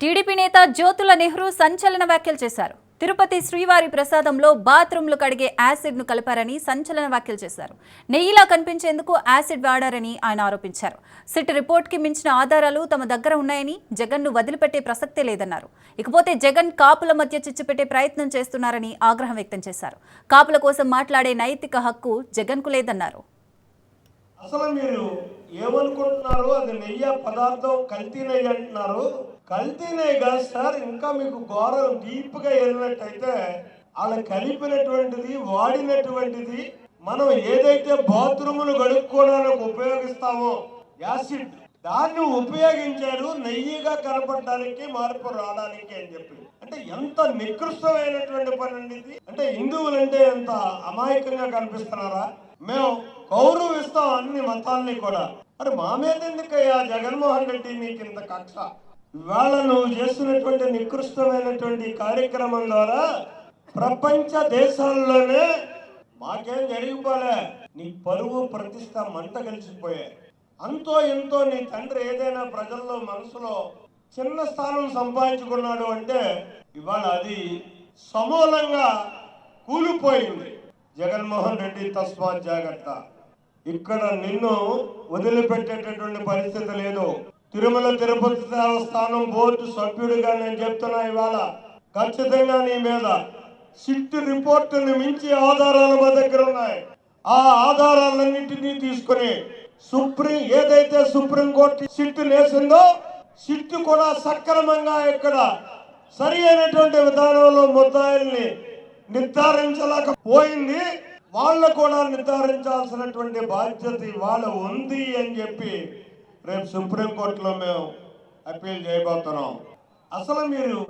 TDP నేత జ్యోతుల నెహ్రూ సంచలన వ్యాఖ్యలు చేశారు. తిరుపతి శ్రీవారి ప్రసాదంలో బాత్రూంలు కడిగే యాసిడ్ను కలిపారని సంచలన వ్యాఖ్యలు చేశారు. నెయ్యిలా కనిపించేందుకు యాసిడ్ వాడారని ఆయన ఆరోపించారు. సిట్ రిపోర్ట్కి మించిన ఆధారాలు తమ దగ్గర ఉన్నాయని జగన్ను వదిలిపెట్టే ప్రసక్తే లేదన్నారు. ఇకపోతే జగన్ కాపుల మధ్య చిచ్చుపెట్టే ప్రయత్నం చేస్తున్నారని ఆగ్రహం వ్యక్తం చేశారు. కాపుల కోసం మాట్లాడే నైతిక హక్కు జగన్కు లేదన్నారు. అసలు మీరు ఏమనుకుంటున్నారు? అది నెయ్యి పదార్థం కల్తీ నెయ్యి అంటున్నారు. కల్తీనే కాదు సార్ ఇంకా మీకు ఘోరం డీప్గా వెళ్ళినట్టయితే వాళ్ళు కలిపినటువంటిది వాడినటువంటిది మనం ఏదైతే బాత్రూములు కడుక్కోవడానికి ఉపయోగిస్తామో యాసిడ్ దాన్ని ఉపయోగించారు నెయ్యిగా కనపడడానికి మార్పు రావడానికి అని చెప్పి. అంటే ఎంత నికృష్టమైనటువంటి పని అండి ఇది. అంటే హిందువులంటే ఎంత అమాయకంగా కనిపిస్తున్నారా? మేము గౌరవిస్తాం అన్ని మతాల్ని కూడా. మరి మా మీద ఎందుకయ్యా జగన్మోహన్ రెడ్డి నీకు ఇంత కక్ష? ఇవాళ నువ్వు చేస్తున్నటువంటి నికృష్టమైనటువంటి కార్యక్రమం ద్వారా ప్రపంచ దేశాల్లోనే మాకేం జరిగిపోలే. నీ పరువు ప్రతిష్ట మంట కలిసిపోయాయి అంతో ఎంతో నీ తండ్రి ఏదైనా ప్రజల్లో మనసులో చిన్న స్థానం సంపాదించుకున్నాడు అంటే ఇవాళ అది సమూలంగా కూలిపోయింది. జగన్మోహన్ రెడ్డి తస్మాత్ జాగ్రత్త. ఇక్కడ నిన్ను వదిలిపెట్టేటటువంటి పరిస్థితి లేదు. తిరుమల తిరుపతి దేవస్థానం బోర్డు సభ్యుడిగా నేను చెప్తున్నా ఇవాళ ఖచ్చితంగా నీ మీద సిట్ రిపోర్ట్ని మించి ఆధారాలు మా దగ్గర ఉన్నాయి. ఆ ఆధారాలన్నింటినీ తీసుకుని సుప్రీం ఏదైతే సుప్రీం కోర్టు సిట్ నేసిందో సిట్ కూడా సక్రమంగా ఇక్కడ సరి అయినటువంటి విధానంలో ముద్దాయిల్ని నిర్ధారించలేకపోయింది వాళ్ళు కూడా నిర్ధారించాల్సినటువంటి బాధ్యత ఇవాళ ఉంది అని చెప్పి రేపు సుప్రీంకోర్టులో మేము అప్పీల్ చేయబోతున్నాం. అసలు మీరు